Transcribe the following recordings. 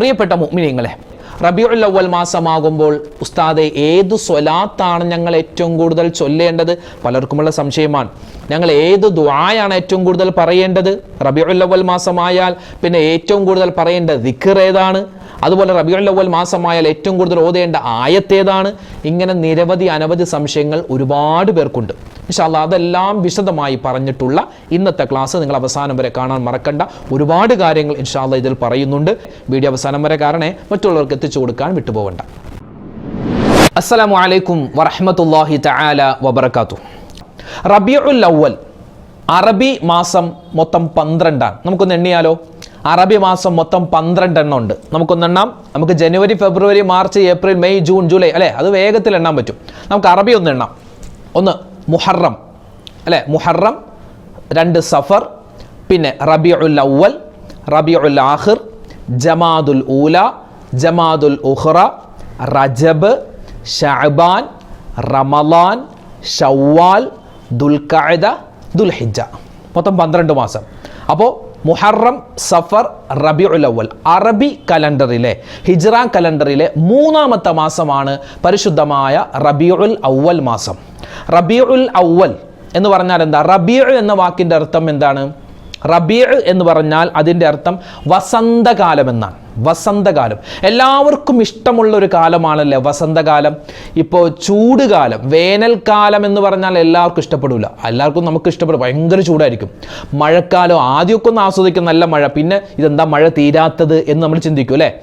പ്രിയപ്പെട്ട മുഅ്മിനീങ്ങളെ റബിയുൽ അവൽ മാസമാകുമ്പോൾ ഉസ്താദെ ഏത് സ്വലാത്താണ് ഞങ്ങൾ ഏറ്റവും കൂടുതൽ ചൊല്ലേണ്ടത്? പലർക്കുമുള്ള സംശയമാണ്. ഞങ്ങൾ ഏത് ദ്വായാണ് ഏറ്റവും കൂടുതൽ പറയേണ്ടത്? റബിയുൽ അവൽ മാസമായാൽ പിന്നെ ഏറ്റവും കൂടുതൽ പറയേണ്ട ദിക്കർ ഏതാണ്? അതുപോലെ റബിയുൽ അവൽ മാസമായാൽ ഏറ്റവും കൂടുതൽ ഓതേണ്ട ആയത്തേതാണ് ഇങ്ങനെ നിരവധി അനവധി സംശയങ്ങൾ ഒരുപാട് പേർക്കുണ്ട്. ഇൻഷാല്ല അതെല്ലാം വിശദമായി പറഞ്ഞിട്ടുള്ള ഇന്നത്തെ ക്ലാസ് നിങ്ങൾ അവസാനം വരെ കാണാൻ മറക്കണ്ട. ഒരുപാട് കാര്യങ്ങൾ ഇൻഷാല്ല ഇതിൽ പറയുന്നുണ്ട്. വീഡിയോ അവസാനം വരെ കാരണേ മറ്റുള്ളവർക്ക് എത്തിച്ചു കൊടുക്കാൻ വിട്ടുപോകണ്ട. അസ്സലാമു അലൈക്കും വറഹ്മത്തുള്ളാഹി തആല വബറകാത്തു. റബിയുൽ അവൽ അറബി മാസം മൊത്തം പന്ത്രണ്ടാണ്. നമുക്കൊന്ന് എണ്ണിയാലോ? അറബി മാസം മൊത്തം പന്ത്രണ്ട് എണ്ണം ഉണ്ട്. നമുക്കൊന്ന് എണ്ണാം. നമുക്ക് ജനുവരി ഫെബ്രുവരി മാർച്ച് ഏപ്രിൽ മെയ് ജൂൺ ജൂലൈ അല്ലേ? അത് വേഗത്തിൽ എണ്ണാൻ പറ്റും. നമുക്ക് അറബി ഒന്ന് എണ്ണാം. ഒന്ന് മുഹറം. അല്ലേ? മുഹറം രണ്ട് സഫർ പിന്നെ റബിയുൽ അവൽ റബിയുൽ ആഖിർ ജമാദുൽ ഊല ജമാദുൽ ഉഹ്റ റജബ് ഷഅബാൻ റമലാൻ ഷവ്വാൽ ദുൽഖഅദ ദുൽഹിജ്ജ. മൊത്തം പന്ത്രണ്ട് മാസം. അപ്പോൾ മുഹറം സഫർ റബി അവൽ അറബി കലണ്ടറിലെ ഹിജ്റ കലണ്ടറിലെ മൂന്നാമത്തെ മാസമാണ് പരിശുദ്ധമായ റബിയുൽ അവൽ മാസം. റബിയുൽ അവൽ എന്ന് പറഞ്ഞാൽ എന്താ? റബിയു എന്ന വാക്കിന്റെ അർത്ഥം എന്താണ്? റബിയ് എന്ന് പറഞ്ഞാൽ അതിന്റെ അർത്ഥം വസന്തകാലം എന്നാണ് വസന്തകാലം. എല്ലാവർക്കും ഇഷ്ടമുള്ള ഒരു കാലമാണല്ലേ വസന്തകാലം? ഇപ്പോൾ ചൂടുകാലം വേനൽക്കാലം എന്ന് പറഞ്ഞാൽ എല്ലാവർക്കും ഇഷ്ടപ്പെടില്ല എല്ലാവർക്കും നമുക്ക് ഇഷ്ടപ്പെടും. ഭയങ്കര ചൂടായിരിക്കും. മഴക്കാലം ആദ്യമൊക്കെ ഒന്ന് ആസ്വദിക്കും നല്ല മഴ. പിന്നെ ഇതെന്താ മഴ തീരാത്തത് എന്ന് നമ്മൾ ചിന്തിക്കും അല്ലേ?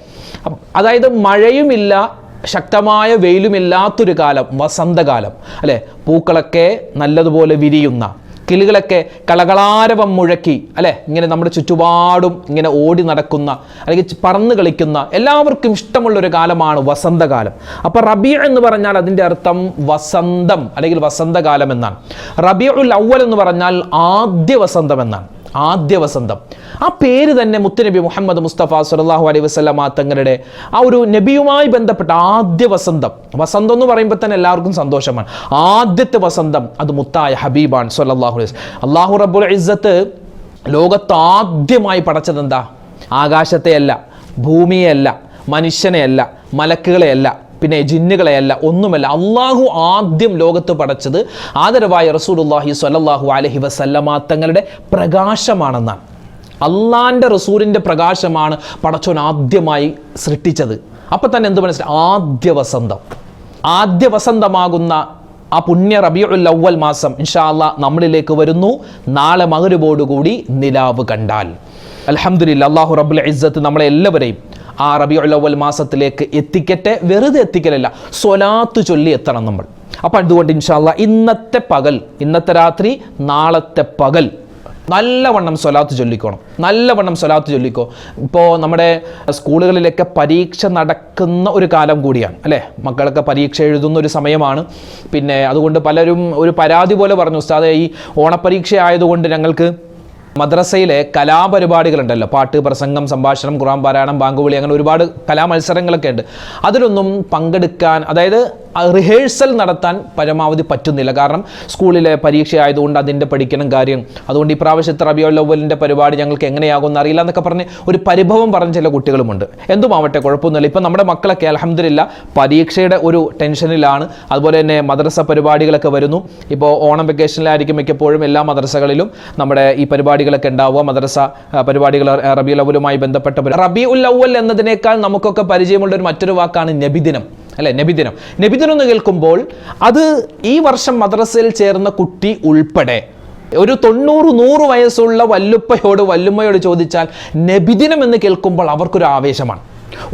അതായത് മഴയുമില്ല ശക്തമായ വെയിലുമില്ലാത്തൊരു കാലം വസന്തകാലം. അല്ലേ? പൂക്കളൊക്കെ നല്ലതുപോലെ വിരിയുന്ന കിളികളൊക്കെ കളകളാരവം മുഴക്കി അല്ലെ? ഇങ്ങനെ നമ്മുടെ ചുറ്റുപാടും ഇങ്ങനെ ഓടി നടക്കുന്ന അല്ലെങ്കിൽ പറന്ന് കളിക്കുന്ന എല്ലാവർക്കും ഇഷ്ടമുള്ള ഒരു കാലമാണ് വസന്തകാലം. അപ്പോൾ റബി എന്ന് പറഞ്ഞാൽ അതിന്റെ അർത്ഥം വസന്തം അല്ലെങ്കിൽ വസന്തകാലം എന്നാണ്. റബിയുൽ അവൽ എന്ന് പറഞ്ഞാൽ ആദ്യ വസന്തം എന്നാണ്. ആദ്യ വസന്തം ആ പേര് തന്നെ മുത്തുനബി മുഹമ്മദ് മുസ്തഫ സുലല്ലാഹു അലൈഹി വസ്ലാം തങ്ങളുടെ ആ ഒരു നബിയുമായി ബന്ധപ്പെട്ട ആദ്യ വസന്തം വസന്തം എന്ന് പറയുമ്പോൾ തന്നെ എല്ലാവർക്കും സന്തോഷമാണ്. ആദ്യത്തെ വസന്തം അത് മുത്തായ ഹബീബാണ് സല്ലല്ലാഹു അലൈഹി. അള്ളാഹു റബ്ബുൽ ഇസ്സത്ത് ലോകത്ത് ആദ്യമായി പടച്ചത് എന്താ ആകാശത്തെയല്ല ഭൂമിയെയല്ല മനുഷ്യനെയല്ല മലക്കുകളെയല്ല പിന്നെ ജിന്നുകളെയല്ല ഒന്നുമല്ല. അള്ളാഹു ആദ്യം ലോകത്ത് പടച്ചത് ആദരവായ റസൂലുള്ളാഹി സ്വല്ലല്ലാഹു അലൈഹി വസല്ലമ തങ്ങളുടെ പ്രകാശമാണെന്നാണ്. അള്ളാന്റെ റസൂലിന്റെ പ്രകാശമാണ് പടച്ചോൻ ആദ്യമായി സൃഷ്ടിച്ചത്. അപ്പം തന്നെ എന്ത് മനസ്സിലായി? ആദ്യ വസന്തം. ആദ്യ വസന്തമാകുന്ന ആ പുണ്യ റബിയുൽ അവൽ മാസം ഇൻഷാല്ല നമ്മളിലേക്ക് വരുന്നു. നാളെ മകരുവോടുകൂടി നിലാവ് കണ്ടാൽ. അലഹമുല്ല അള്ളാഹു റബുൽ ഇസ്സത്ത് നമ്മളെ എല്ലാവരെയും ആ റബിയുൽ അവൽ മാസത്തിലേക്ക് എത്തിക്കട്ടെ. വെറുതെ എത്തിക്കലല്ല സ്വലാത്ത് ചൊല്ലി എത്തണം നമ്മൾ. അപ്പം അതുകൊണ്ട് ഇൻഷാല്ല ഇന്നത്തെ പകൽ ഇന്നത്തെ രാത്രി നാളത്തെ പകൽ നല്ലവണ്ണം സ്വലാത്ത് ചൊല്ലിക്കോണം. നല്ലവണ്ണം സ്വലാത്ത് ചൊല്ലിക്കോ. ഇപ്പോൾ നമ്മുടെ സ്കൂളുകളിലൊക്കെ പരീക്ഷ നടക്കുന്ന ഒരു കാലം കൂടിയാണ് അല്ലേ? മക്കളൊക്കെ പരീക്ഷ എഴുതുന്ന ഒരു സമയമാണ്. പിന്നെ അതുകൊണ്ട് പലരും ഒരു പരാതി പോലെ പറഞ്ഞു ഉസ്താദെ ഈ ഓണപ്പരീക്ഷ ആയതുകൊണ്ട് ഞങ്ങൾക്ക് മദ്രസയിലെ കലാപരിപാടികളുണ്ടല്ലോ. പാട്ട് പ്രസംഗം സംഭാഷണം ഖുറാൻ പാരായണം ബാങ്കുവിളി അങ്ങനെ ഒരുപാട് കലാമത്സരങ്ങളൊക്കെ ഉണ്ട്. അതിലൊന്നും പങ്കെടുക്കാൻ അതായത് റിഹേഴ്സൽ നടത്താൻ പരമാവധി പറ്റുന്നില്ല. കാരണം സ്കൂളിലെ പരീക്ഷ ആയതുകൊണ്ട് അതിന്റെ പഠിക്കണം കാര്യം. അതുകൊണ്ട് ഈ പ്രാവശ്യത്തെ റബിയോ ലവലിന്റെ പരിപാടി ഞങ്ങൾക്ക് എങ്ങനെയാകുമെന്ന് അറിയില്ല എന്നൊക്കെ പറഞ്ഞ് ഒരു പരിഭവം പറഞ്ഞ ചില കുട്ടികളുമുണ്ട്. എന്തുമാവട്ടെ കുഴപ്പമൊന്നുമില്ല. ഇപ്പം നമ്മുടെ മക്കളൊക്കെ അലഹമില്ല പരീക്ഷയുടെ ഒരു ടെൻഷനിലാണ്. അതുപോലെ തന്നെ മദ്രസ പരിപാടികളൊക്കെ വരുന്നു. ഇപ്പോൾ ഓണം വെക്കേഷനിലായിരിക്കും മിക്കപ്പോഴും എല്ലാ മദ്രസകളിലും നമ്മുടെ ഈ പരിപാടികളൊക്കെ ഉണ്ടാവുക. മദ്രസ പരിപാടികൾ റബി ലവലുമായി ബന്ധപ്പെട്ട റബിയുൽ അവൽ എന്നതിനേക്കാൾ നമുക്കൊക്കെ പരിചയമുള്ള ഒരു മറ്റൊരു വാക്കാണ് നബിദിനം. അല്ലെ? നബിദിനം. നബിദിനം എന്ന് കേൾക്കുമ്പോൾ അത് ഈ വർഷം മദ്രസയിൽ ചേർന്ന കുട്ടി ഉൾപ്പെടെ ഒരു തൊണ്ണൂറ് നൂറ് വയസ്സുള്ള വല്ലുപ്പയോട് വല്ലുമ്മയോട് ചോദിച്ചാൽ നബിദിനം എന്ന് കേൾക്കുമ്പോൾ അവർക്കൊരു ആവേശമാണ്.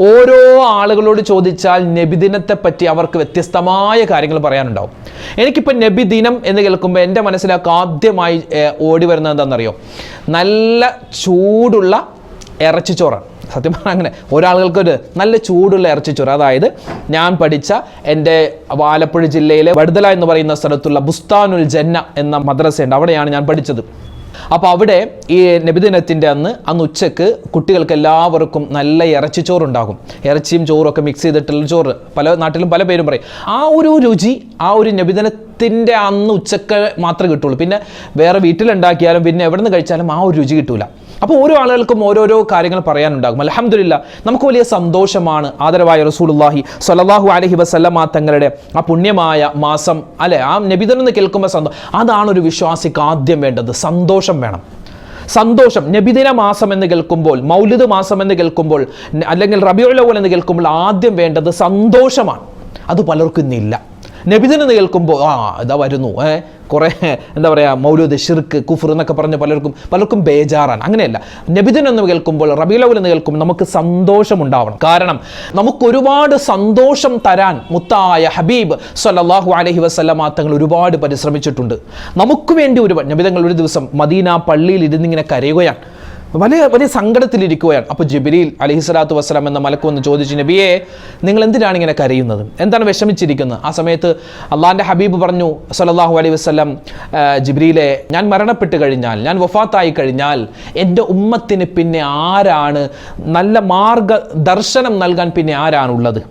ഓരോ ആളുകളോട് ചോദിച്ചാൽ നബിദിനത്തെ പറ്റി അവർക്ക് വ്യത്യസ്തമായ കാര്യങ്ങൾ പറയാനുണ്ടാവും. എനിക്കിപ്പോൾ നബിദിനം എന്ന് കേൾക്കുമ്പോൾ എന്റെ മനസ്സിലേക്ക് ആദ്യമായി ഓടി വരുന്നത് എന്താണെന്നറിയോ? നല്ല ചൂടുള്ള ഇറച്ചിച്ചോറാണ്. സത്യം പറഞ്ഞാൽ അങ്ങനെ. ഒരാളുകൾക്കൊരു നല്ല ചൂടുള്ള ഇറച്ചിച്ചോറ് അതായത് ഞാൻ പഠിച്ച എന്റെ ആലപ്പുഴ ജില്ലയിലെ വടുതല എന്ന് പറയുന്ന സ്ഥലത്തുള്ള ബുസ്താനുൽ ജന്ന എന്ന മദ്രസയുണ്ട്. അവിടെയാണ് ഞാൻ പഠിച്ചത്. അപ്പോൾ അവിടെ ഈ നബിദിനത്തിന്റെ അന്ന് അന്ന് ഉച്ചയ്ക്ക് കുട്ടികൾക്ക് എല്ലാവർക്കും നല്ല ഇറച്ചിച്ചോറുണ്ടാകും ഇറച്ചിയും ചോറും ഒക്കെ മിക്സ് ചെയ്തിട്ടുള്ള ചോറ്. പല നാട്ടിലും പല പേരും പറയും. ആ ഒരു രുചി ആ ഒരു നബിദിനത്തിന്റെ അന്ന് ഉച്ചയ്ക്ക് മാത്രമേ കിട്ടുള്ളൂ. പിന്നെ വേറെ വീട്ടിലുണ്ടാക്കിയാലും പിന്നെ എവിടെ നിന്ന് കഴിച്ചാലും ആ ഒരു രുചി കിട്ടൂല. അപ്പോൾ ഓരോ ആളുകൾക്കും ഓരോരോ കാര്യങ്ങൾ പറയാനുണ്ടാകും. അലഹമില്ല നമുക്ക് വലിയ സന്തോഷമാണ് ആദരവായ റസൂലുള്ളാഹി സ്വല്ലല്ലാഹു അലഹി വസല്ലമ തങ്ങളുടെ ആ പുണ്യമായ മാസം അല്ലെ? ആ നബിതനെന്ന് കേൾക്കുമ്പോൾ സന്തോഷം അതാണ് ഒരു വിശ്വാസിക്ക് ആദ്യം വേണ്ടത്. സന്തോഷം വേണം. സന്തോഷം. നബിദിന മാസം എന്ന് കേൾക്കുമ്പോൾ മൗലിദ് മാസം എന്ന് കേൾക്കുമ്പോൾ അല്ലെങ്കിൽ റബിയുള്ളവൽ എന്ന് കേൾക്കുമ്പോൾ ആദ്യം വേണ്ടത് സന്തോഷമാണ്. അത് പലർക്കും ഇന്നില്ല. നബിദിൻ നിൽക്കുമ്പോൾ ആ ഇതാ വരുന്നു കുറേ എന്താ പറയുക മൗലൂദ് ഷിർക്ക് കുഫർ എന്നൊക്കെ പറഞ്ഞ് പലർക്കും പലർക്കും ബേജാറാണ്. അങ്ങനെയല്ല നബിദിൻ എന്ന് കേൾക്കുമ്പോൾ റബീലൗൽ എന്ന് കേൾക്കുമ്പോൾ നമുക്ക് സന്തോഷമുണ്ടാവണം കാരണം നമുക്ക് ഒരുപാട് സന്തോഷം തരാൻ മുത്തായ ഹബീബ് സല്ലാഹു അലഹി വസല്ലമ തങ്ങൾ ഒരുപാട് പരിശ്രമിച്ചിട്ടുണ്ട്. നമുക്ക് വേണ്ടി ഒരുപാട് നബിതങ്ങൾ ഒരു ദിവസം മദീന പള്ളിയിൽ ഇരുന്നിങ്ങനെ കരയുകയാണ്. വലിയ വലിയ സങ്കടത്തിലിരിക്കുകയാണ്. അപ്പോൾ ജിബിരിൽ അലിഹിസ്വലാത്തു വസ്സലാം എന്ന മലക്ക് വന്ന് ചോദിച്ചു നബിയെ നിങ്ങൾ എന്തിനാണ് ഇങ്ങനെ കരയുന്നത്? എന്താണ് വിഷമിച്ചിരിക്കുന്നത്? ആ സമയത്ത് അള്ളാഹിന്റെ ഹബീബ് പറഞ്ഞു സല്ലല്ലാഹു അലൈഹി വസ്ലം ജിബിലിയിലെ ഞാൻ മരണപ്പെട്ട് കഴിഞ്ഞാൽ ഞാൻ വഫാത്തായി കഴിഞ്ഞാൽ എന്റെ ഉമ്മത്തിന് പിന്നെ ആരാണ് നല്ല മാർഗ ദർശനം നൽകാൻ പിന്നെ ആരാണുള്ളത്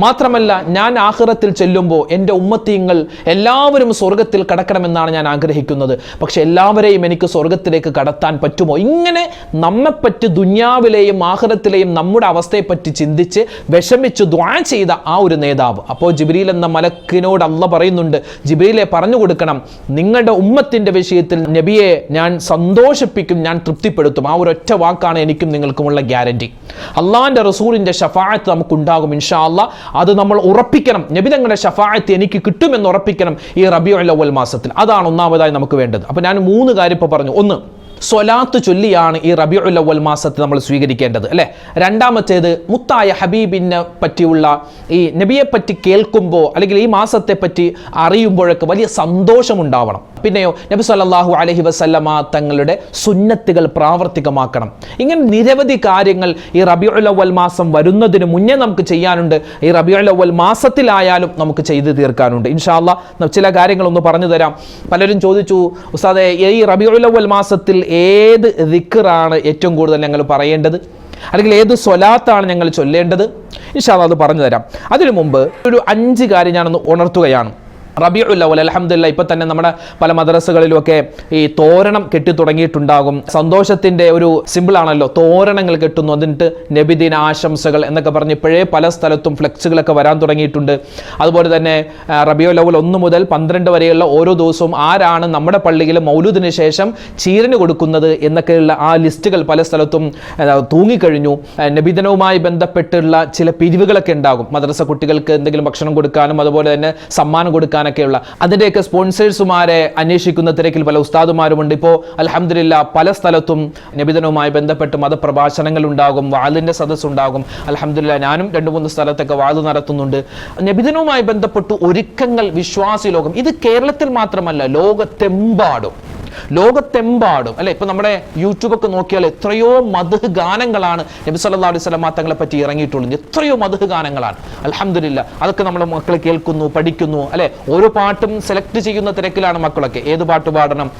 മാത്രമല്ല ഞാൻ ആഹ്റത്തിൽ ചെല്ലുമ്പോൾ എന്റെ ഉമ്മത്തീങ്ങൾ എല്ലാവരും സ്വർഗത്തിൽ കടക്കണമെന്നാണ് ഞാൻ ആഗ്രഹിക്കുന്നത്. പക്ഷെ എല്ലാവരെയും എനിക്ക് സ്വർഗത്തിലേക്ക് കടത്താൻ പറ്റുമോ? ഇങ്ങനെ നമ്മെപ്പറ്റി ദുന്യാവിലെയും ആഹ്റത്തിലെയും നമ്മുടെ അവസ്ഥയെപ്പറ്റി ചിന്തിച്ച് വിഷമിച്ച് ദ്വാ ചെയ്ത ആ ഒരു നേതാവ്. അപ്പോൾ ജിബ്രീൽ എന്ന മലക്കിനോട് അല്ല പറയുന്നുണ്ട് ജിബ്രീലെ പറഞ്ഞു കൊടുക്കണം നിങ്ങളുടെ ഉമ്മത്തിന്റെ വിഷയത്തിൽ നബിയെ ഞാൻ സന്തോഷിപ്പിക്കും ഞാൻ തൃപ്തിപ്പെടുത്തും. ആ ഒരൊറ്റ വാക്കാണ് എനിക്കും നിങ്ങൾക്കുമുള്ള ഗ്യാരണ്ടി. അള്ളാഹിന്റെ റസൂലിന്റെ ഷഫായത്ത് നമുക്കുണ്ടാകും ഇൻഷാ അല്ലാ അത് നമ്മൾ ഉറപ്പിക്കണം. നബിതങ്ങളുടെ ഷഫായത്ത് എനിക്ക് കിട്ടുമെന്ന് ഉറപ്പിക്കണം ഈ റബിയു അവൽ മാസത്തിൽ. അതാണ് ഒന്നാമതായി നമുക്ക് വേണ്ടത്. അപ്പോൾ ഞാൻ മൂന്ന് കാര്യം ഇപ്പോൾ പറഞ്ഞു. ഒന്ന് സ്വലാത്ത് ചൊല്ലിയാണ് ഈ റബിയുൽ അവൽ മാസത്തെ നമ്മൾ സ്വീകരിക്കേണ്ടത് അല്ലേ? രണ്ടാമത്തേത് മുത്തായ ഹബീബിനെ പറ്റിയുള്ള ഈ നബിയെപ്പറ്റി കേൾക്കുമ്പോൾ അല്ലെങ്കിൽ ഈ മാസത്തെ പറ്റി അറിയുമ്പോഴൊക്കെ വലിയ സന്തോഷമുണ്ടാവണം. പിന്നെയോ നബി സല്ലാഹു അലഹി വസല്ലമ തങ്ങളുടെ സുന്നത്തുകൾ പ്രാവർത്തികമാക്കണം. ഇങ്ങനെ നിരവധി കാര്യങ്ങൾ ഈ റബിയുൽ അവൽ മാസം വരുന്നതിന് മുന്നേ നമുക്ക് ചെയ്യാനുണ്ട്. ഈ റബിയുൽ അവൽ മാസത്തിലായാലും നമുക്ക് ചെയ്തു തീർക്കാനുണ്ട്. ഇൻഷാല്ല ചില കാര്യങ്ങളൊന്ന് പറഞ്ഞു തരാം. പലരും ചോദിച്ചു ഉസ്താദെ ഈ റബിയുൽ അവൽ മാസത്തിൽ ഏത് ദിക്കറാണ് ഏറ്റവും കൂടുതൽ ഞങ്ങൾ പറയേണ്ടത്? അല്ലെങ്കിൽ ഏത് സ്വലാത്താണ് ഞങ്ങൾ ചൊല്ലേണ്ടത്? ഇൻഷാല്ല അത് പറഞ്ഞു തരാം അതിനു മുമ്പ് ഒരു അഞ്ച് കാര്യം ഞാനൊന്ന് ഉണർത്തുകയാണ്. അവൽ അലഹമില്ല ഇപ്പം തന്നെ നമ്മുടെ പല മദ്രസകളിലുമൊക്കെ ഈ തോരണം കെട്ടി തുടങ്ങിയിട്ടുണ്ടാകും സന്തോഷത്തിന്റെ ഒരു സിമ്പിളാണല്ലോ തോരണങ്ങൾ കെട്ടുന്നു. എന്നിട്ട് നബിദിന ആശംസകൾ എന്നൊക്കെ പറഞ്ഞ് ഇപ്പോഴേ പല സ്ഥലത്തും ഫ്ലെക്സുകളൊക്കെ വരാൻ തുടങ്ങിയിട്ടുണ്ട്. അതുപോലെ തന്നെ റബിയുൽ അവൽ ഒന്ന് മുതൽ പന്ത്രണ്ട് വരെയുള്ള ഓരോ ദിവസവും ആരാണ് നമ്മുടെ പള്ളിയിൽ മൗലൂദിന് ശേഷം ചീരന് കൊടുക്കുന്നത് എന്നൊക്കെയുള്ള ആ ലിസ്റ്റുകൾ പല സ്ഥലത്തും തൂങ്ങിക്കഴിഞ്ഞു. നബിദിനവുമായി ബന്ധപ്പെട്ടുള്ള ചില പിരിവുകളൊക്കെ ഉണ്ടാകും. മദ്രസ കുട്ടികൾക്ക് എന്തെങ്കിലും ഭക്ഷണം കൊടുക്കാനും അതുപോലെ തന്നെ സമ്മാനം കൊടുക്കാനൊക്കെയുള്ള അതിന്റെയൊക്കെ സ്പോൺസേഴ്സുമാരെ അന്വേഷിക്കുന്ന തിരക്കിൽ പല ഉസ്താദുമാരുമുണ്ട്. ഇപ്പോൾ അലഹമില്ല പല സ്ഥലത്തും നബിദിനവുമായി ബന്ധപ്പെട്ട് മതപ്രഭാഷണങ്ങൾ ഉണ്ടാകും വാലിന്റെ സദസ്സുണ്ടാകും. അലഹമില്ല ഞാനും രണ്ട് മൂന്ന് സ്ഥലത്തൊക്കെ വാത് നടത്തുന്നുണ്ട്. നബിദിനവുമായി ബന്ധപ്പെട്ട് ഒരുക്കങ്ങൾ വിശ്വാസി ലോകം ഇത് കേരളത്തിൽ മാത്രമല്ല ലോകത്തെമ്പാടും. ലോകത്തെമ്പാടും അല്ലെ? ഇപ്പൊ നമ്മുടെ യൂട്യൂബ് ഒക്കെ നോക്കിയാൽ എത്രയോ മധു ഗാനങ്ങളാണ് നബി സല്ലാ അലൈഹി സ്വലം തങ്ങളെ പറ്റി ഇറങ്ങിയിട്ടുള്ളത്. എത്രയോ മധു ഗാനങ്ങളാണ്. അലഹമില്ല അതൊക്കെ നമ്മൾ മക്കൾ കേൾക്കുന്നു പഠിക്കുന്നു അല്ലെ? ഓരോ പാട്ടും സെലക്ട് ചെയ്യുന്ന തിരക്കിലാണ് മക്കളൊക്കെ. ഏത് പാട്ട് പാടണം?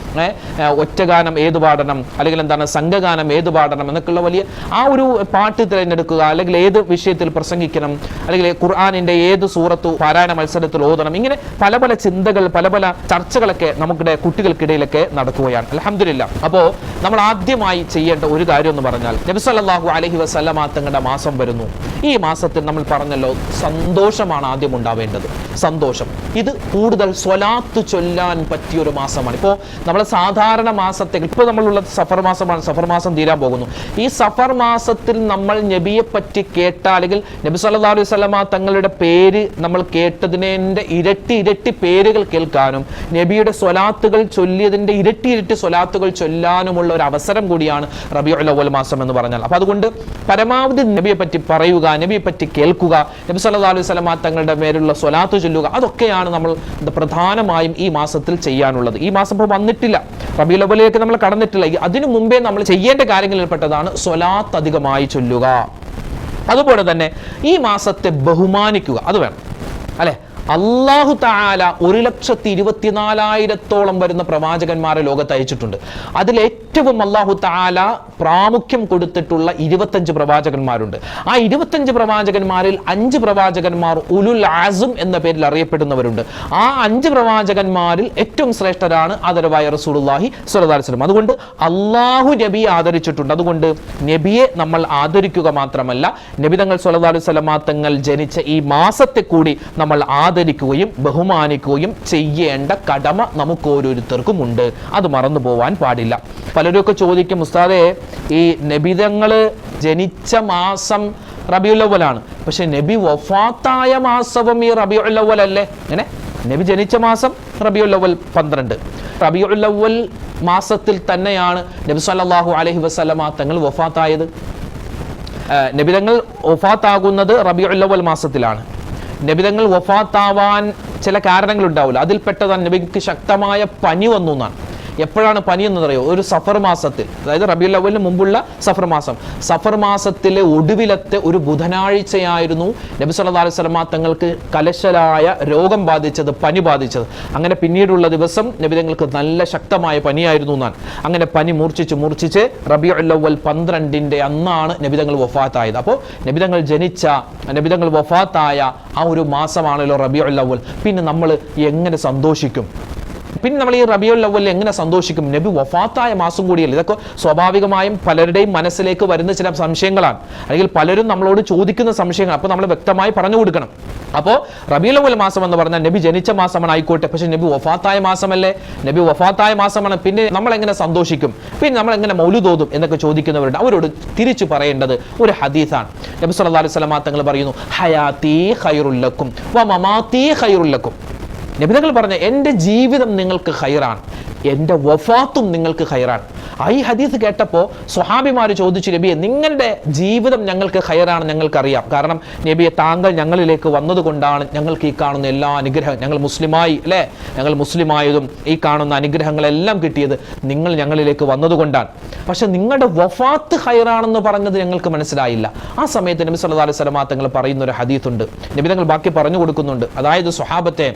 ഒറ്റ ഗാനം ഏത് പാടണം? അല്ലെങ്കിൽ എന്താണ് സംഘഗാനം ഏത് പാടണം? എന്നൊക്കെയുള്ള വലിയ ആ ഒരു പാട്ട് തിരഞ്ഞെടുക്കുക അല്ലെങ്കിൽ ഏത് വിഷയത്തിൽ പ്രസംഗിക്കണം അല്ലെങ്കിൽ ഖുർആാനിന്റെ ഏത് സൂറത്ത് പാരായണ മത്സരത്തിൽ ഓതണം. ഇങ്ങനെ പല പല ചിന്തകൾ പല പല ചർച്ചകളൊക്കെ നമ്മുടെ കുട്ടികൾക്കിടയിലൊക്കെ നടക്കുകയാണ്. അലഹമില്ല അപ്പോ നമ്മൾ ആദ്യമായി ചെയ്യേണ്ട ഒരു കാര്യം എന്ന് പറഞ്ഞാൽ നബി സല്ലല്ലാഹു അലൈഹി വസല്ലമ തങ്ങളുടെ മാസം വരുന്നു. ഈ മാസത്തിൽ നമ്മൾ പറഞ്ഞല്ലോ സന്തോഷമാണ് ആദ്യം ഉണ്ടാവേണ്ടത്. സന്തോഷം. ഇത് കൂടുതൽ സ്വലാത്ത് ചൊല്ലാൻ പറ്റിയ ഒരു മാസമാണ്. ഇപ്പോൾ നമ്മൾ സാധാരണ മാസത്തെ ഇപ്പോൾ നമ്മളുള്ള സഫർ മാസമാണ് സഫർ മാസം തീരാൻ പോകുന്നു. ഈ സഫർ മാസത്തിൽ നമ്മൾ നബിയെ പറ്റി കേട്ട അല്ലെങ്കിൽ നബി സല്ലാ അലൈഹി വസല്ലമ തങ്ങളുടെ പേര് നമ്മൾ കേട്ടതിന്റെ ഇരട്ടി ഇരട്ടി പേരുകൾ കേൾക്കാനും നബിയുടെ സ്വലാത്തുകൾ ചൊല്ലിയതിന്റെ ഇരട്ടി ഇരട്ടി സ്വലാത്തുകൾ ചൊല്ലാനുമുള്ള ഒരു അവസരം കൂടിയാണ് റബിയുൽ അവൽ മാസം എന്ന് പറഞ്ഞാൽ. അപ്പോൾ അതുകൊണ്ട് പരമാവധി നബിയെ പറ്റി പറയുക നബിയെ പറ്റി കേൾക്കുക നബി സല്ലു അലൈഹി സ്വലാമ തങ്ങളുടെ മേലുള്ള സ്വലാത്ത് ചൊല്ലുക അതൊക്കെയാണ് നമ്മൾ പ്രധാനമായും ഈ മാസത്തിൽ ചെയ്യാനുള്ളത്. ഈ മാസം ഇപ്പോൾ വന്നിട്ടില്ല. റബിയുൽ അവലിലേക്ക് നമ്മൾ കടന്നിട്ടില്ല. അതിനു മുമ്പേ നമ്മൾ ചെയ്യേണ്ട കാര്യങ്ങളിൽ പെട്ടതാണ് സ്വലാത്ത് അധികമായി ചൊല്ലുക. അതുപോലെ തന്നെ ഈ മാസത്തെ ബഹുമാനിക്കുക. അത് വേണം. അല്ലെ? അള്ളാഹു താല ഒരു ലക്ഷത്തി ഇരുപത്തിനാലായിരത്തോളം വരുന്ന പ്രവാചകന്മാരെ ലോകത്ത് അയച്ചിട്ടുണ്ട്. അതിൽ ഏറ്റവും അള്ളാഹു താല പ്രാമുഖ്യം കൊടുത്തിട്ടുള്ള ഇരുപത്തഞ്ച് പ്രവാചകന്മാരുണ്ട്. ആ ഇരുപത്തഞ്ച് പ്രവാചകന്മാരിൽ അഞ്ച് പ്രവാചകന്മാർ ഉലുൽ ആസും എന്ന പേരിൽ അറിയപ്പെടുന്നവരുണ്ട്. ആ അഞ്ച് പ്രവാചകന്മാരിൽ ഏറ്റവും ശ്രേഷ്ഠരാണ് ആദരവായ റസൂലുള്ളാഹി സുലതാസ്ലം അതുകൊണ്ട് അള്ളാഹു നബിയെ ആദരിച്ചിട്ടുണ്ട്. അതുകൊണ്ട് നബിയെ നമ്മൾ ആദരിക്കുക മാത്രമല്ല നബി തങ്ങൾ അലൈഹി വസല്ലമ തങ്ങൾ ജനിച്ച ഈ മാസത്തെ കൂടി നമ്മൾ ആദരിക്കുകയും ബഹുമാനിക്കുകയും ചെയ്യേണ്ട കടമ നമുക്ക് ഓരോരുത്തർക്കും ഉണ്ട് അത് മറന്നു പോവാൻ പാടില്ല. പലരൊക്കെ ചോദിക്കും ഉസ്താദെ ഈ നബിതങ്ങൾ ജനിച്ച മാസം റബിയുല്ലവലാണ് പക്ഷെ നബി വഫാത്തായ മാസവും ഈ റബിയുല്ലവൽ അല്ലേ? എങ്ങനെ? നബി ജനിച്ച മാസം റബിയുല്ലവൽ പന്ത്രണ്ട്. റബിയുല്ലവൽ മാസത്തിൽ തന്നെയാണ് നബി സല്ലാഹു അലഹി വസല്ലമ തങ്ങൾ വഫാത്തായത്. നബിതങ്ങൾ വഫാത്താകുന്നത് റബിയുല്ലവൽ മാസത്തിലാണ്. നബിതങ്ങൾ വഫാത്താവാൻ ചില കാരണങ്ങൾ കാരണങ്ങളുണ്ടാവില്ല അതിൽപ്പെട്ടതാണ് നബിക്ക് ശക്തമായ പനി വന്നു എന്നാണ്. എപ്പോഴാണ് പനി എന്നറിയോ ഒരു സഫർ മാസത്തിൽ. അതായത് റബിയുൽ അവലിന് മുമ്പുള്ള സഫർ മാസം. സഫർ മാസത്തിലെ ഒടുവിലത്തെ ഒരു ബുധനാഴ്ചയായിരുന്നു നബി സല്ലല്ലാഹു അലൈഹി വസല്ലമ തങ്ങൾക്ക് കലശലായ രോഗം ബാധിച്ചത് പനി ബാധിച്ചത്. അങ്ങനെ പിന്നീടുള്ള ദിവസം നബി തങ്ങൾക്ക് നല്ല ശക്തമായ പനിയായിരുന്നു എന്നാണ്. അങ്ങനെ പനി മൂർച്ഛിച്ച് മൂർച്ഛിച്ച് റബിയുൽ അവൽ പന്ത്രണ്ടിന്റെ അന്നാണ് നബിതങ്ങൾ വഫാത്തായത്. അപ്പോൾ നബിതങ്ങൾ ജനിച്ച നബിതങ്ങൾ വഫാത്തായ ആ ഒരു മാസമാണല്ലോ റബിയുൽ അവൽ പിന്നെ നമ്മൾ എങ്ങനെ സന്തോഷിക്കും? പിന്നെ നമ്മൾ ഈ റബിയുൽ അവലിൽ എങ്ങനെ സന്തോഷിക്കും? നബി വഫാത്തായ മാസം കൂടിയല്ല? ഇതൊക്കെ സ്വാഭാവികമായും പലരുടെയും മനസ്സിലേക്ക് വരുന്ന ചില സംശയങ്ങളാണ്. അല്ലെങ്കിൽ പലരും നമ്മളോട് ചോദിക്കുന്ന സംശയങ്ങൾ. അപ്പോൾ നമ്മൾ വ്യക്തമായി പറഞ്ഞു കൊടുക്കണം. അപ്പോൾ റബിയുൽ അവൽ മാസം എന്ന് പറഞ്ഞാൽ നബി ജനിച്ച മാസമാണ് ആയിക്കോട്ടെ. പക്ഷെ നബി വഫാത്തായ മാസമല്ലേ? നബി വഫാത്തായ മാസമാണ്. പിന്നെ നമ്മൾ എങ്ങനെ സന്തോഷിക്കും? പിന്നെ നമ്മൾ എങ്ങനെ മൗലുതോതും എന്നൊക്കെ ചോദിക്കുന്നവരുണ്ട്. അവരോട് തിരിച്ചു പറയേണ്ടത് ഒരു ഹദീസാണ്. നബി സല്ലല്ലാഹു അലൈഹി വസല്ലം തങ്ങൾ പറയുന്നു ഹയാത്തി ഖൈറുല്ലക്കും വ മമാത്തി ഖൈറുല്ലക്കും നബിതകൾ പറഞ്ഞ എന്റെ ജീവിതം നിങ്ങൾക്ക് ഹൈറാണ് എന്റെ വഫാത്തും നിങ്ങൾക്ക് ഹൈറാണ് ഈ ഹദീസ് കേട്ടപ്പോൾ സ്വഹാബിമാർ ചോദിച്ചു നബിയെ നിങ്ങളുടെ ജീവിതം ഞങ്ങൾക്ക് ഹൈറാണ് ഞങ്ങൾക്കറിയാം. കാരണം നബിയെ താങ്കൾ ഞങ്ങളിലേക്ക് വന്നതുകൊണ്ടാണ് ഞങ്ങൾക്ക് ഈ കാണുന്ന എല്ലാ അനുഗ്രഹം ഞങ്ങൾ മുസ്ലിമായി അല്ലേ? ഞങ്ങൾ മുസ്ലിമായതും ഈ കാണുന്ന അനുഗ്രഹങ്ങളെല്ലാം കിട്ടിയത് നിങ്ങൾ ഞങ്ങളിലേക്ക് വന്നതുകൊണ്ടാണ്. പക്ഷെ നിങ്ങളുടെ വഫാത്ത് ഹൈറാണെന്ന് പറഞ്ഞത് ഞങ്ങൾക്ക് മനസ്സിലായില്ല. ആ സമയത്ത് നബി സല്ലാ അലൈഹി വസല്ലമ തങ്ങൾ പറയുന്ന ഒരു ഹദീത്തുണ്ട്. നബി തങ്ങൾ ബാക്കി പറഞ്ഞു കൊടുക്കുന്നുണ്ട്. അതായത് സ്വഹാബത്തെ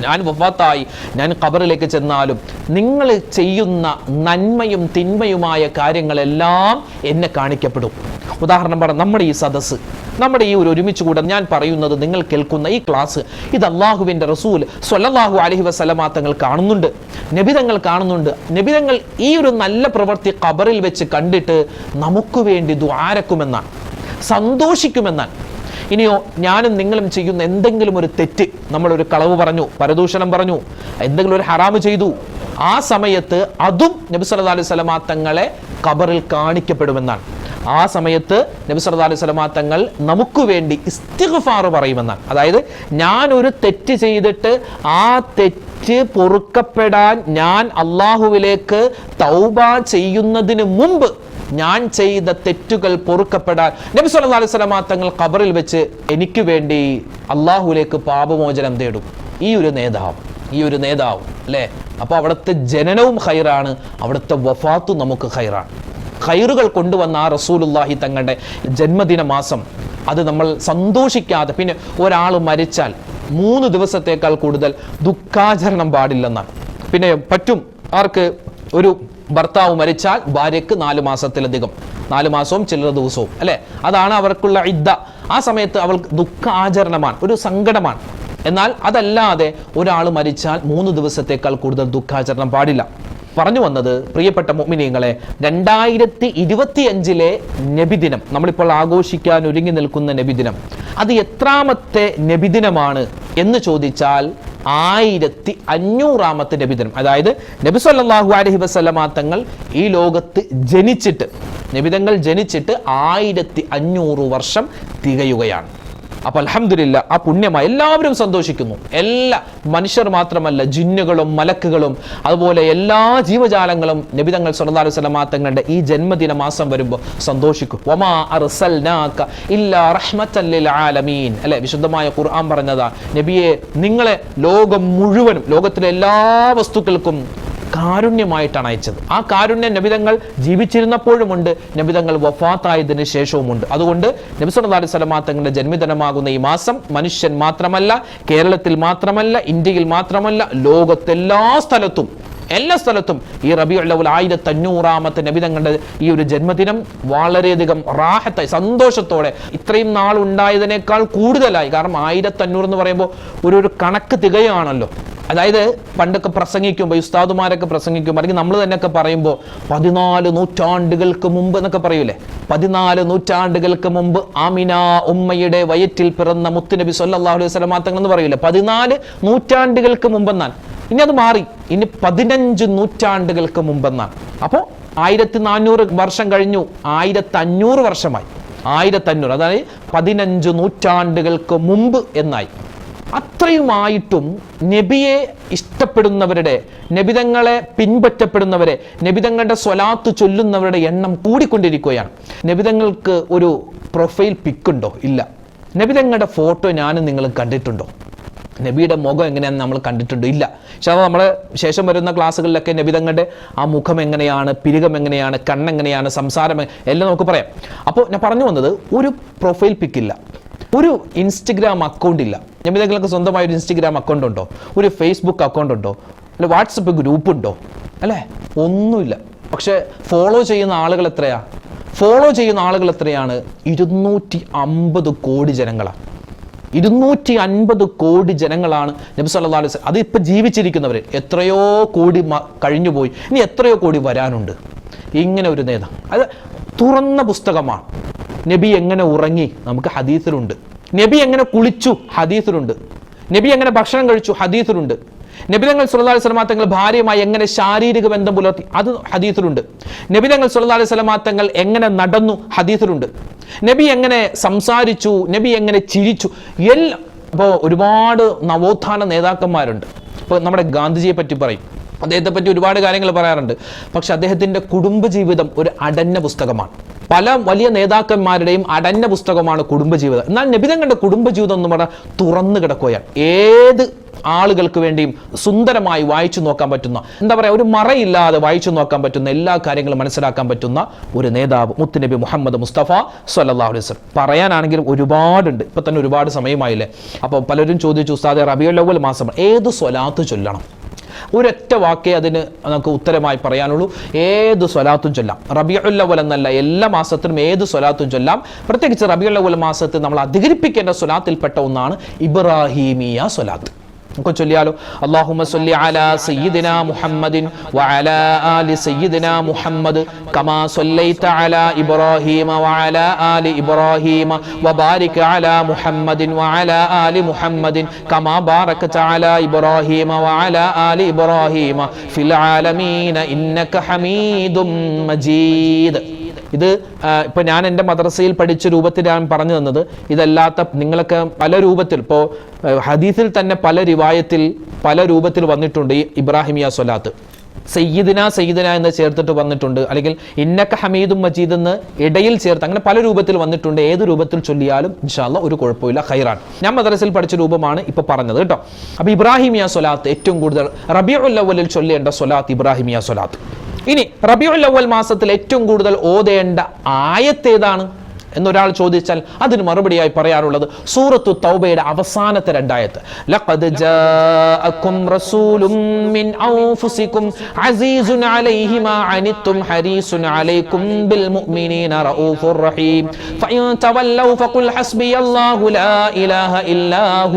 ഞാൻ വഫാത്തായി. ഞാൻ ഖബറിലേക്ക് ചെന്നാലും നിങ്ങൾ ചെയ്യുന്ന നന്മയും തിന്മയുമായ കാര്യങ്ങളെല്ലാം എന്നെ കാണിക്കപ്പെടും. ഉദാഹരണം പറഞ്ഞ നമ്മുടെ ഈ സദസ്സ് നമ്മുടെ ഈ ഒരു ഒരുമിച്ച് കൂടെ ഞാൻ പറയുന്നത് നിങ്ങൾ കേൾക്കുന്ന ഈ ക്ലാസ് ഇത് അള്ളാഹുവിന്റെ റസൂൽ സ്വല്ലല്ലാഹു അലഹി വസല്ലമ തങ്ങൾ കാണുന്നുണ്ട്. നബിതങ്ങൾ കാണുന്നുണ്ട്. നബിതങ്ങൾ ഈ ഒരു നല്ല പ്രവൃത്തി ഖബറിൽ വെച്ച് കണ്ടിട്ട് നമുക്ക് വേണ്ടി ദ്വാരക്കുമെന്നാണ് സന്തോഷിക്കുമെന്നാണ്. ഇനിയോ ഞാനും നിങ്ങളും ചെയ്യുന്ന എന്തെങ്കിലും ഒരു തെറ്റ് നമ്മളൊരു കളവ് പറഞ്ഞു പരദൂഷണം പറഞ്ഞു എന്തെങ്കിലും ഒരു ഹറാമ് ചെയ്തു ആ സമയത്ത് അതും നബി സല്ലല്ലാഹു അലൈഹി സ്വലമാ തങ്ങളെ ഖബറിൽ കാണിക്കപ്പെടുമെന്നാണ്. ആ സമയത്ത് നബി സല്ലല്ലാഹു അലൈഹി സ്വലമാ തങ്ങൾ നമുക്ക് വേണ്ടി ഇസ്തിഗ്ഫാർ പറയുമെന്നാണ്. അതായത് ഞാനൊരു തെറ്റ് ചെയ്തിട്ട് ആ തെറ്റ് പൊറുക്കപ്പെടാൻ ഞാൻ അള്ളാഹുവിലേക്ക് തൗബ ചെയ്യുന്നതിന് മുമ്പ് ഞാൻ ചെയ്ത തെറ്റുകൾ പൊറുക്കപ്പെടാൻ. നബി സല്ലല്ലാഹു അലൈഹി വസല്ലമ തങ്ങൾ ഖബറിൽ വെച്ച് എനിക്ക് വേണ്ടി അള്ളാഹുലേക്ക് പാപമോചനം തേടും. ഈ ഒരു നേതാവ് ഈ ഒരു നേതാവ് അല്ലേ? അപ്പോൾ അവിടുത്തെ ജനനവും ഹൈറാണ് അവിടുത്തെ വഫാത്തും നമുക്ക് ഹൈറാണ് ഖൈറുകൾ കൊണ്ടുവന്ന ആ റസൂലുള്ളാഹി തങ്ങളുടെ ജന്മദിന മാസം അത് നമ്മൾ സന്തോഷിക്കാതെ പിന്നെ ഒരാൾ മരിച്ചാൽ മൂന്ന് ദിവസത്തേക്കാൾ കൂടുതൽ ദുഃഖാചരണം പാടില്ലെന്നാണ്. പിന്നെ പറ്റും ആർക്ക് ഒരു ഭർത്താവ് മരിച്ചാൽ ഭാര്യയ്ക്ക് നാല് മാസത്തിലധികം നാല് മാസവും ചില്ലറ ദിവസവും അല്ലെ? അതാണ് അവർക്കുള്ള ഇദ്ദ. ആ സമയത്ത് അവൾക്ക് ദുഃഖാചരണമാണ് ഒരു സങ്കടമാണ്. എന്നാൽ അതല്ലാതെ ഒരാൾ മരിച്ചാൽ മൂന്ന് ദിവസത്തേക്കാൾ കൂടുതൽ ദുഃഖാചരണം പാടില്ല. പറഞ്ഞു വന്നത് പ്രിയപ്പെട്ട മുഅ്മിനീങ്ങളെ രണ്ടായിരത്തി ഇരുപത്തി അഞ്ചിലെ നബിദിനം നമ്മളിപ്പോൾ ആഘോഷിക്കാൻ ഒരുങ്ങി നിൽക്കുന്ന നബിദിനം. അത് എത്രാമത്തെ നബിദിനമാണ് എന്ന് ചോദിച്ചാൽ ആയിരത്തി അഞ്ഞൂറാമത്തെ നബിദിനം. അതായത് നബി സല്ലാഹു അലഹി വസല്ലമ തങ്ങൾ ഈ ലോകത്ത് ജനിച്ചിട്ട് നബിതങ്ങൾ ജനിച്ചിട്ട് ആയിരത്തി അഞ്ഞൂറ് വർഷം തികയുകയാണ്. അപ്പൊ അലഹമില്ല ആ പുണ്യമായി എല്ലാവരും സന്തോഷിക്കുന്നു. എല്ലാ മനുഷ്യർ മാത്രമല്ല ജിന്നുകളും മലക്കുകളും അതുപോലെ എല്ലാ ജീവജാലങ്ങളും നബിതങ്ങൾ സല്ലല്ലാഹു അലൈഹി വസല്ലമ തങ്ങളുടെ ഈ ജന്മദിന മാസം വരുമ്പോൾ സന്തോഷിക്കും. ഇല്ലാ ആലമീൻ. അല്ലെ? വിശുദ്ധമായ ഖുർആൻ പറഞ്ഞതാ നബിയെ നിങ്ങളെ ലോകം മുഴുവനും ലോകത്തിലെ എല്ലാ വസ്തുക്കൾക്കും കാരുണ്യമായിട്ടാണ് അയച്ചത്. ആ കാരുണ്യം നബിതങ്ങൾ ജീവിച്ചിരുന്നപ്പോഴുമുണ്ട്. നബിതങ്ങൾ വഫാത്തായതിനു ശേഷവുമുണ്ട്. അതുകൊണ്ട് നബി സ്വലമാങ്ങളുടെ ജന്മദിനമാകുന്ന ഈ മാസം മനുഷ്യൻ മാത്രമല്ല കേരളത്തിൽ മാത്രമല്ല ഇന്ത്യയിൽ മാത്രമല്ല ലോകത്തെല്ലാ സ്ഥലത്തും എല്ലാ സ്ഥലത്തും ഈ റബിയുൽ അവൽ ആയിരത്തി അഞ്ഞൂറാമത്തെ നബിതങ്ങളുടെ ഈ ഒരു ജന്മദിനം വളരെയധികം റാഹത്തായി സന്തോഷത്തോടെ ഇത്രയും നാൾ ഉണ്ടായതിനേക്കാൾ കൂടുതലായി. കാരണം ആയിരത്തി അഞ്ഞൂറ് എന്ന് പറയുമ്പോൾ ഒരു ഒരു കണക്ക് തികയാണല്ലോ. അതായത് പണ്ടൊക്കെ പ്രസംഗിക്കുമ്പോൾ ഉസ്താദുമാരൊക്കെ പ്രസംഗിക്കുമ്പോൾ അല്ലെങ്കിൽ നമ്മൾ തന്നെയൊക്കെ പറയുമ്പോൾ പതിനാല് നൂറ്റാണ്ടുകൾക്ക് മുമ്പ് എന്നൊക്കെ പറയൂലേ? പതിനാല് നൂറ്റാണ്ടുകൾക്ക് മുമ്പ് ആമിന ഉമ്മയുടെ വയറ്റിൽ പിറന്ന മുത്തുനബി സല്ലല്ലാഹു അലൈഹി വസല്ലം തങ്ങൾ എന്ന് പറയൂലേ? പതിനാല് നൂറ്റാണ്ടുകൾക്ക് മുമ്പെന്നാണ് ഇനി അത് മാറി. ഇനി പതിനഞ്ച് നൂറ്റാണ്ടുകൾക്ക് മുമ്പെന്നാണ്. അപ്പോൾ ആയിരത്തി നാനൂറ് വർഷം കഴിഞ്ഞു. ആയിരത്തി അഞ്ഞൂറ് വർഷമായി. ആയിരത്തി അഞ്ഞൂറ് അതായത് പതിനഞ്ച് നൂറ്റാണ്ടുകൾക്ക് മുമ്പ് എന്നായി. അത്രയുമായിട്ടും നബിയെ ഇഷ്ടപ്പെടുന്നവരുടെ നബിതങ്ങളെ പിൻപറ്റപ്പെടുന്നവരെ നബിതങ്ങളുടെ സ്വലാത്ത് ചൊല്ലുന്നവരുടെ എണ്ണം കൂടിക്കൊണ്ടിരിക്കുകയാണ്. നബിതങ്ങൾക്ക് ഒരു പ്രൊഫൈൽ പിക്കുണ്ടോ? ഇല്ല. നബിതങ്ങളുടെ ഫോട്ടോ ഞാനും നിങ്ങളും കണ്ടിട്ടുണ്ടോ? നബിയുടെ മുഖം എങ്ങനെയാണെന്ന് നമ്മൾ കണ്ടിട്ടുണ്ട്. ഇല്ല. പക്ഷെ അത് നമ്മൾ ശേഷം വരുന്ന ക്ലാസ്സുകളിലൊക്കെ നബിതങ്ങളുടെ ആ മുഖം എങ്ങനെയാണ് പിരികം എങ്ങനെയാണ് കണ്ണെങ്ങനെയാണ് സംസാരം എല്ലാം നമുക്ക് പറയാം. അപ്പോൾ ഞാൻ പറഞ്ഞു വന്നത് ഒരു പ്രൊഫൈൽ പിക്കില്ല ഒരു ഇൻസ്റ്റഗ്രാം അക്കൗണ്ട് ഇല്ല. നബിതങ്ങൾക്ക് സ്വന്തമായ ഒരു ഇൻസ്റ്റഗ്രാം അക്കൗണ്ട് ഉണ്ടോ? ഒരു ഫേസ്ബുക്ക് അക്കൗണ്ട് ഉണ്ടോ? അല്ലെ വാട്സപ്പ് ഗ്രൂപ്പ് ഉണ്ടോ? അല്ലേ? ഒന്നുമില്ല. പക്ഷെ ഫോളോ ചെയ്യുന്ന ആളുകൾ എത്രയാ? ഫോളോ ചെയ്യുന്ന ആളുകൾ എത്രയാണ്? ഇരുന്നൂറ്റി അമ്പത് കോടി ജനങ്ങളാണ് ഇരുന്നൂറ്റി അൻപത് കോടി ജനങ്ങളാണ് നബി സല്ലാ അലൈഹി അത് ഇപ്പം ജീവിച്ചിരിക്കുന്നവർ എത്രയോ കോടി കഴിഞ്ഞുപോയി. ഇനി എത്രയോ കോടി വരാനുണ്ട്. ഇങ്ങനെ ഒരു നേതാ. അത് തുറന്ന പുസ്തകമാണ്. നബി എങ്ങനെ ഉറങ്ങി? നമുക്ക് ഹദീസിലുണ്ട്. നബി എങ്ങനെ കുളിച്ചു? ഹദീസിലുണ്ട്. നബി എങ്ങനെ ഭക്ഷണം കഴിച്ചു? ഹദീസിലുണ്ട്. നബിതങ്ങൾ സുല്ലാ സ്വലമാ തങ്ങൾ ഭാര്യയുമായി എങ്ങനെ ശാരീരിക ബന്ധം പുലർത്തി? അത് ഹദീസിലുണ്ട്. നബിതങ്ങൾ സുല്ലാ സ്വലമാ തങ്ങൾ എങ്ങനെ നടന്നു? ഹദീസിലുണ്ട്. നബി എങ്ങനെ സംസാരിച്ചു? നബി എങ്ങനെ ചിരിച്ചു? എല്ലാം അപ്പോൾ ഒരുപാട് നവോത്ഥാന നേതാക്കന്മാരുണ്ട്. ഇപ്പോൾ നമ്മുടെ ഗാന്ധിജിയെ പറ്റി പറയും. അദ്ദേഹത്തെ പറ്റി ഒരുപാട് കാര്യങ്ങൾ പറയാറുണ്ട്. പക്ഷെ അദ്ദേഹത്തിന്റെ കുടുംബജീവിതം ഒരു അടഞ്ഞ പുസ്തകമാണ്. പല വലിയ നേതാക്കന്മാരുടെയും അടഞ്ഞ പുസ്തകമാണ് കുടുംബജീവിതം. എന്നാൽ നബിതങ്ങളുടെ കുടുംബജീവിതം എന്ന് പറഞ്ഞാൽ തുറന്നു കിടക്കുകയാണ്. ഏത് ആളുകൾക്ക് വേണ്ടിയും സുന്ദരമായി വായിച്ചു നോക്കാൻ പറ്റുന്ന എന്താ പറയുക ഒരു മറയില്ലാതെ വായിച്ചു നോക്കാൻ പറ്റുന്ന എല്ലാ കാര്യങ്ങളും മനസ്സിലാക്കാൻ പറ്റുന്ന ഒരു നേതാവ് മുത്തുനബി മുഹമ്മദ് മുസ്തഫ സല്ലാ അലൈസ് പറയാനാണെങ്കിലും ഒരുപാടുണ്ട്. ഇപ്പം തന്നെ ഒരുപാട് സമയമായില്ലേ? അപ്പോൾ പലരും ചോദിച്ചു ഉസ്താദെ റബിയുൽ അവൽ മാസം ഏത് സ്വലാത്ത് ചൊല്ലണം? ഒരൊറ്റ വാക്കേ അതിന് നമുക്ക് ഉത്തരമായി പറയാനുള്ളൂ. ഏത് സ്വലാത്തും ചൊല്ലാം. റബിയുൽ അവൽ എന്നല്ല എല്ലാ മാസത്തിലും ഏത് സ്വലാത്തും ചൊല്ലാം. പ്രത്യേകിച്ച് റബിയുൽ അവൽ മാസത്തിൽ നമ്മൾ അധികരിപ്പിക്കേണ്ട സ്വലാത്തിൽപ്പെട്ട ഒന്നാണ് ഇബ്രാഹീമിയ സ്വലാത്ത്. നമുക്ക് ചൊല്ലിയാലോ. അല്ലാഹുമ്മ സല്ലി അലാ സയ്യിദിന മുഹമ്മദിൻ വഅലാ ആലി സയ്യിദിന മുഹമ്മദ് കമാ സല്ലൈത അലാ ഇബ്രാഹീമ അലാ ആലി ഇബ്രാഹീമ വബാരിക് അലാ മുഹമ്മദിൻ വഅലാ ആലി മുഹമ്മദിൻ കമാ ബാറക്ത അലാ ഇബ്രാഹീമ അലാ ആലി ഇബ്രാഹീമ ഫിൽ ആലമീന ഇന്നക ഹമീദും മജീദ്. ഇത് ഇപ്പോൾ ഞാൻ എന്റെ മദ്രസയിൽ പഠിച്ച രൂപത്തിൽ ഞാൻ പറഞ്ഞു തന്നത്. ഇതല്ലാത്ത നിങ്ങളൊക്കെ പല രൂപത്തിൽ ഇപ്പോൾ ഹദീസിൽ തന്നെ പല റിവായത്തിൽ പല രൂപത്തിൽ വന്നിട്ടുണ്ട് ഈ ഇബ്രാഹിമിയ സ്വലാത്ത്. സയ്യിദിന സയ്യിദിന എന്ന് ചേർത്തിട്ട് വന്നിട്ടുണ്ട്. അല്ലെങ്കിൽ ഇന്നക്ക ഹമീദും മജീദ് എന്ന് ഇടയിൽ ചേർത്ത് അങ്ങനെ പല രൂപത്തിൽ വന്നിട്ടുണ്ട്. ഏത് രൂപത്തിൽ ചൊല്ലിയാലും ഇൻഷാല്ല ഒരു കുഴപ്പമില്ല ഖൈറാൻ ഞാൻ മദ്രസയിൽ പഠിച്ച രൂപമാണ് ഇപ്പൊ പറഞ്ഞത് കേട്ടോ. അപ്പൊ ഇബ്രാഹിമിയ സ്വലാത്ത് ഏറ്റവും കൂടുതൽ റബിയുൽ ചൊല്ലേണ്ട സ്വലാത്ത് ഇബ്രാഹിമിയ സ്വലാത്ത്. ഇനി റബിയുൽ അവൽ മാസത്തിൽ ഏറ്റവും കൂടുതൽ ഓതേണ്ട ആയത്തേതാണ്? എന്നൊരാൾ ചോദിച്ചാൽ അതിന് മറുപടിയായി പറയാറുള്ളത് സൂറത്തു തൗബയുടെ അവസാനത്തെ രണ്ടായത്ത്. ലഖദ് മിൻ അലൈഹി മാ അനിത്തും ഹരീസുൻ അലൈക്കും ബിൽ മുഅ്മിനീന റഊഫുർ റഹീം. ഫഖുൽ ഹസ്ബിയല്ലാഹു ലാ ഇലാഹ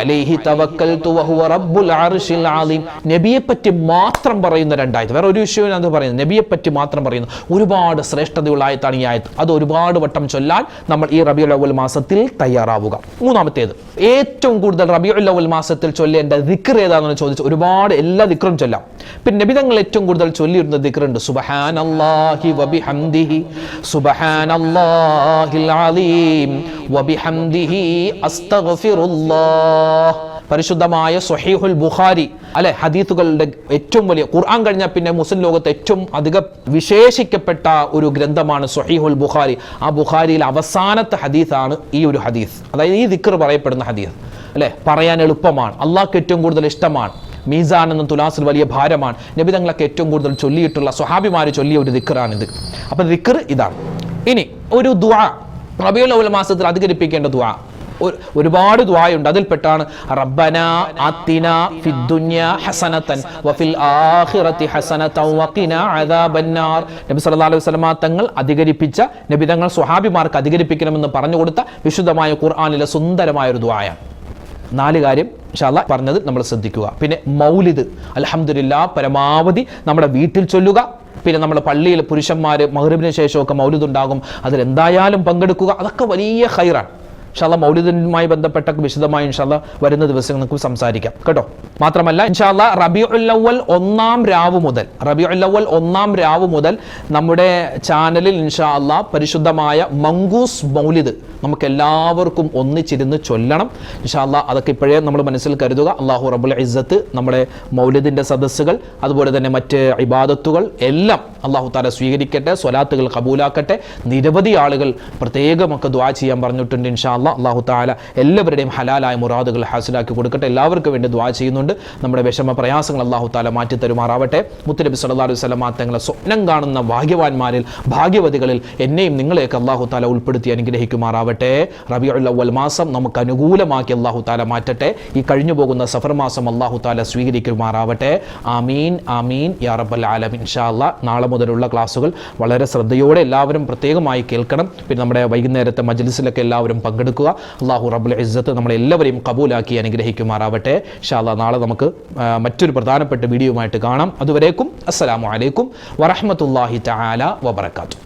അലൈഹി തവക്കൽതു റബ്ബുൽ അർശിൽ അലീം നബിയെ പറ്റി മാത്രം പറയുന്ന രണ്ടായത്ത്. വേറെ ഒരു വിഷയവും പറയുന്നത്. നബിയെ പറ്റി മാത്രം പറയുന്നു ഒരുപാട് ശ്രേഷ്ഠതയുള്ള ആയത്താണ് ഈ ആയത്ത്. അത് ഒരുപാട് വട്ടം ചൊല്ലാൻ നമ്മൾ ഈ റബിയുൽ അവൽ മാസത്തിൽ തയ്യാറാവുക. മൂന്നാമത്തേത് ഏറ്റവും കൂടുതൽ റബിയുൽ അവൽ മാസത്തിൽ ചൊല്ലേണ്ട ദിക്ർ ഏതാണെന്ന് ചോദിച്ചു ഒരുപാട് എല്ലാ ദിക്റും ചൊല്ലാം. പിന്നെ നബിതങ്ങൾ ഏറ്റവും കൂടുതൽ ചൊല്ലിയിരുന്ന സുബഹാനല്ലാഹി വബിഹംദിഹി സുബഹാനല്ലാഹിൽ അലീം അസ്തഗ്ഫിറുല്ലാഹ്. പരിശുദ്ധമായ സൊഹീഹുൽ ബുഖാരി. അല്ലെ? ഹദീത്തുകളുടെ ഏറ്റവും വലിയ ഖുർആൻ കഴിഞ്ഞ പിന്നെ മുസ്ലിം ലോകത്ത് ഏറ്റവും അധികം വിശേഷിക്കപ്പെട്ട ഒരു ഗ്രന്ഥമാണ് സൊഹീഹുൽ ബുഖാരി. ആ ബുഖാരിയിൽ അവസാനത്തെ ഹദീസാണ് ഈ ഒരു ഹദീസ്. അതായത് ഈ ദിക്കർ പറയപ്പെടുന്ന ഹദീസ്. അല്ലെ? പറയാൻ എളുപ്പമാണ്. അള്ളാഹ്ക്ക് ഏറ്റവും കൂടുതൽ ഇഷ്ടമാണ്. മീസാൻ എന്ന തുലാസിൽ വലിയ ഭാരമാണ്. നബി നബിതങ്ങളൊക്കെ ഏറ്റവും കൂടുതൽ ചൊല്ലിയിട്ടുള്ള സ്വഹാബിമാർ ചൊല്ലിയ ഒരു ദിക്കറാണിത് അപ്പൊ ദിക്കർ ഇതാണ്. ഇനി ഒരു ദുആ. റബിയുൽ മാസത്തിൽ അധികരിപ്പിക്കേണ്ട ദുആ. ഒരുപാട് ദ്വായുണ്ട് അതിൽപ്പെട്ടാണ് റബ്ബന ആത്തിന ഫിദ്ദുന്യ ഹസനതൻ വഫിൽ ആഖിറതി ഹസനതൻ വഖിന അദാബന്നാർ. നബി സല്ലല്ലാഹു അലൈഹി വസല്ലമ തങ്ങൾ അധികരിപ്പിച്ച നബി തങ്ങൾ സ്വഹാബിമാർക്ക് അധികരിപ്പിക്കണമെന്ന് പറഞ്ഞു കൊടുത്ത വിശുദ്ധമായ ഖുർആനിലെ സുന്ദരമായ ഒരു ദ്വായാണ് നാല് കാര്യം ഇൻഷാല്ല പറഞ്ഞത് നമ്മൾ ശ്രദ്ധിക്കുക. പിന്നെ മൗലിദ്. അലഹമില്ല പരമാവധി നമ്മുടെ വീട്ടിൽ ചൊല്ലുക. പിന്നെ നമ്മൾ പള്ളിയിൽ പുരുഷന്മാർ മഹ്റിബിന് ശേഷമൊക്കെ മൗലിദ് ഉണ്ടാകും അതിൽ എന്തായാലും പങ്കെടുക്കുക. അതൊക്കെ വലിയ ഹൈറാണ് ഇൻഷാല്ല മൗലിദുമായി ബന്ധപ്പെട്ട വിശദമായി ഇൻഷാല്ല വരുന്ന ദിവസങ്ങൾ നമുക്ക് സംസാരിക്കാം. കേട്ടോ? മാത്രമല്ല ഇൻഷാല്ല റബി ഉല്ലവൽ ഒന്നാം രാവ് മുതൽ റബി ഉല്ലവൽ ഒന്നാം രാവ് മുതൽ നമ്മുടെ ചാനലിൽ ഇൻഷാ അല്ലാ പരിശുദ്ധമായ മങ്കൂസ് മൗലിദ് നമുക്ക് എല്ലാവർക്കും ഒന്നിച്ചിരുന്ന് ചൊല്ലണം. ഇൻഷാല്ല അതൊക്കെ ഇപ്പോഴേ നമ്മൾ മനസ്സിൽ കരുതുക. അള്ളാഹു റബുൽ ഇസ്സത്ത് നമ്മുടെ മൗലിദിന്റെ സദസ്സുകൾ അതുപോലെ തന്നെ മറ്റ് ഇബാദത്തുകൾ എല്ലാം അള്ളാഹു താല സ്വീകരിക്കട്ടെ സ്വലാത്തുകൾ കബൂലാക്കട്ടെ. നിരവധി ആളുകൾ പ്രത്യേകമൊക്കെ ദ്വാ ചെയ്യാൻ പറഞ്ഞിട്ടുണ്ട് ഇൻഷാ അല്ലാ അള്ളാഹു താല എല്ലാവരുടെയും ഹലാലായ മുറാദുകൾ ഹാസിലാക്കി കൊടുക്കട്ടെ. എല്ലാവർക്കും വേണ്ടി ദ്വാ ചെയ്യുന്നുണ്ട്. നമ്മുടെ വിഷമ പ്രയാസങ്ങൾ അള്ളാഹു താല മാറ്റി തരുമാറാവട്ടെ. മുത്തലബി സല്ലല്ലാഹു അലൈഹി വസല്ലം തങ്ങളെ സ്വപ്നം കാണുന്ന ഭാഗ്യവാന്മാരിൽ ഭാഗ്യവതികളിൽ എന്നെയും നിങ്ങളെയൊക്കെ അള്ളാഹു താല ഉൾപ്പെടുത്തി അനുഗ്രഹിക്കുമാറാവട്ടെ. റബി അവൽ മാസം നമുക്ക് അനുകൂലമാക്കി അള്ളാഹു താല മാറ്റട്ടെ. ഈ കഴിഞ്ഞു പോകുന്ന സഫർ മാസം അള്ളാഹു താല സ്വീകരിക്കുമാറാവട്ടെ. ആമീൻ ആമീൻ യാ റബ്ബൽ ആലമീൻ. ഇൻഷാ അല്ലാ നാളെ മുതലുള്ള ക്ലാസ്സുകൾ വളരെ ശ്രദ്ധയോടെ എല്ലാവരും പ്രത്യേകമായി കേൾക്കണം. പിന്നെ നമ്മുടെ വൈകുന്നേരത്തെ മജ്ലിസിലൊക്കെ എല്ലാവരും പങ്കെടുക്കുക അള്ളാഹു റബുൽ ഇസ്സത്ത് നമ്മളെല്ലാവരെയും കബൂലാക്കി അനുഗ്രഹിക്കുമാറാവട്ടെ. ഷാല നാളെ നമുക്ക് മറ്റൊരു പ്രധാനപ്പെട്ട വീഡിയോയുമായിട്ട് കാണാം. അതുവരേക്കും അസ്സലാമു അലൈക്കും വറഹ്മത്തുള്ളാഹി തആല വബറകാതുഹു.